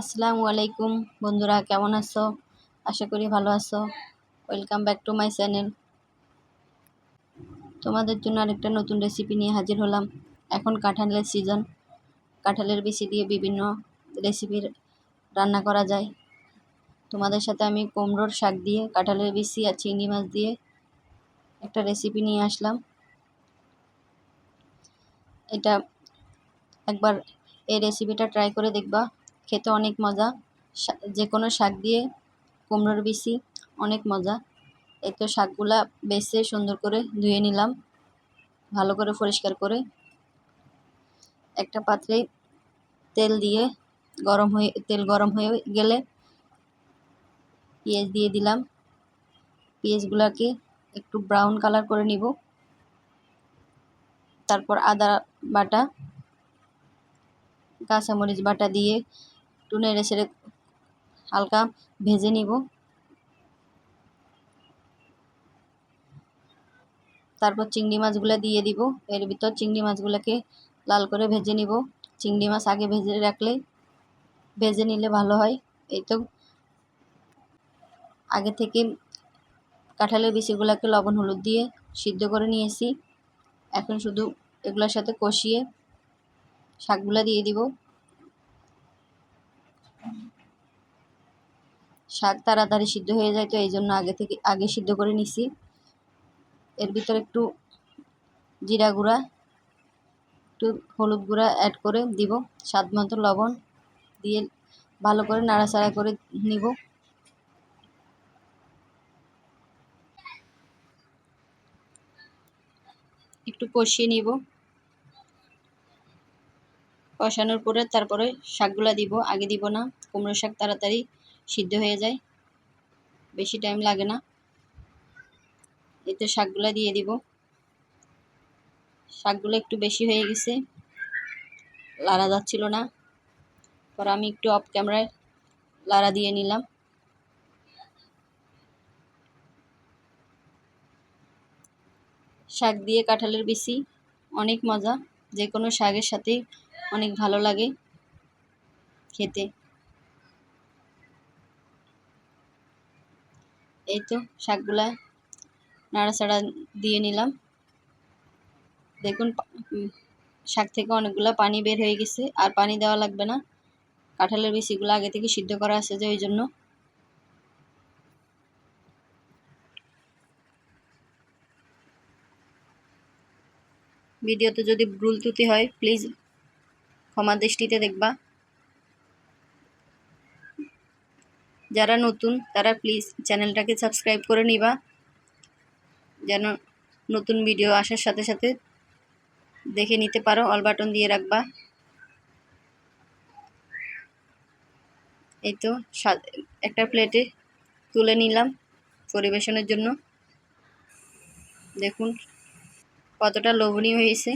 আসসালামু আলাইকুম বন্ধুরা, কেমন আছো? আশা করি ভালো আছো। Welcome back to my channel তোমাদের জন্য আরেকটা নতুন রেসিপি নিয়ে হাজির হলাম। এখন কাঁঠালের সিজন কাঁঠালের বিচি দিয়ে বিভিন্ন রেসিপির রান্না করা যায়। তোমাদের সাথে আমি কুমড়োর শাক দিয়ে, কাঁঠালের বিচি আর চিংড়ি মাছ দিয়ে একটা রেসিপি নিয়ে আসলাম। এটা একবার এই রেসিপিটা ট্রাই করে দেখবা। খেতে অনেক মজা। যে কোনো শাক দিয়ে কুমড়োর বিচি, অনেক মজা। এই তো শাকগুলা বেছে সুন্দর করে ধুয়ে নিলাম, ভালো করে পরিষ্কার করে। একটা পাত্রে তেল দিয়ে গরম হয়ে, তেল গরম হয়ে গেলে পেঁয়াজ দিয়ে দিলাম। পেঁয়াজগুলাকে একটু ব্রাউন কালার করে নিব। তারপর আদা বাটা, কাঁচামরিচ বাটা দিয়ে একটু নেড়ে ছেড়ে হালকা ভেজে নিব। তারপর চিংড়ি মাছগুলো দিয়ে দিব। এর ভিতর চিংড়ি মাছগুলোকে লাল করে ভেজে নিব। চিংড়ি মাছ আগে ভেজে রাখলে ভেজে নিলে ভালো হয়। এই তো। আগে থেকে কাঁঠালের বিচিগুলোকে লবণ, হলুদ দিয়ে সিদ্ধ করে নিয়েছি। এখন শুধু এগুলোর সাথে কষিয়ে শাকগুলো দিয়ে দিব। শাক তাড়াতাড়ি সিদ্ধ হয়ে যায়, তো এই জন্য আগে থেকে, আগে সিদ্ধ করে নিছি। এর ভিতরে একটু জিরা গুঁড়া, একটু হলুদ গুঁড়া অ্যাড করে দিব, স্বাদ মতো লবণ দিয়ে ভালো করে নাড়াচাড়া করে নিব। একটু কষিয়ে নিব। কষানোর পরে তারপরে শাকগুলা দিব, আগে দিব না কুমড়ো শাক তাড়াতাড়ি সিদ্ধ হয়ে যায়। বেশি টাইম লাগে না। এতে শাকগুলা দিয়ে দিব। শাকগুলো একটু বেশি হয়ে গেছে। লাড়া যাচ্ছিল না। পর আমি একটু অফ ক্যামেরায় লাড়া দিয়ে নিলাম। শাক দিয়ে কাঁঠালের বিচি অনেক মজা। যে কোনো শাকের সাথেই অনেক ভালো লাগে খেতে। এই তো শাকগুলা নাড়াচাড়া দিয়ে নিলাম। দেখুন শাক থেকে অনেকগুলো পানি বের হয়ে গেছে, আর পানি দেওয়া লাগবে না। কাঁঠালের বিচিগুলো আগে থেকে সিদ্ধ করা আছে যে ওই জন্য। ভিডিওতে যদি ভুল ত্রুটি হয় প্লিজ ক্ষমা দৃষ্টিতে দেখবা। যারা নতুন, তারা প্লিজ চ্যানেলটাকে সাবস্ক্রাইব করে নিবা। যেন নতুন ভিডিও আসার সাথে সাথে দেখে নিতে পারো অল বাটন দিয়ে রাখবা। এই তো একটা প্লেটে তুলে নিলাম পরিবেশনের জন্য। দেখুন কতটা লোভনীয় হয়েছে।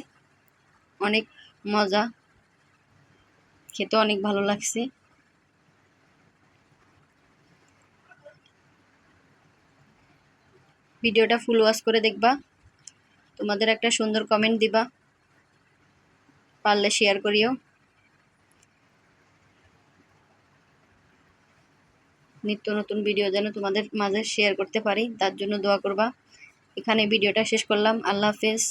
অনেক মজা। খেতে অনেক ভালো লাগছে। ভিডিওটা ফুল ওয়াশ করে দেখবা। তোমাদের একটা সুন্দর কমেন্ট দিবা। পারলে শেয়ার করিও। নিত্য নতুন ভিডিও যেন তোমাদের মাঝে শেয়ার করতে পারি, তার জন্য দোয়া করবা। এখানে ভিডিওটা শেষ করলাম। আল্লাহ হাফেজ।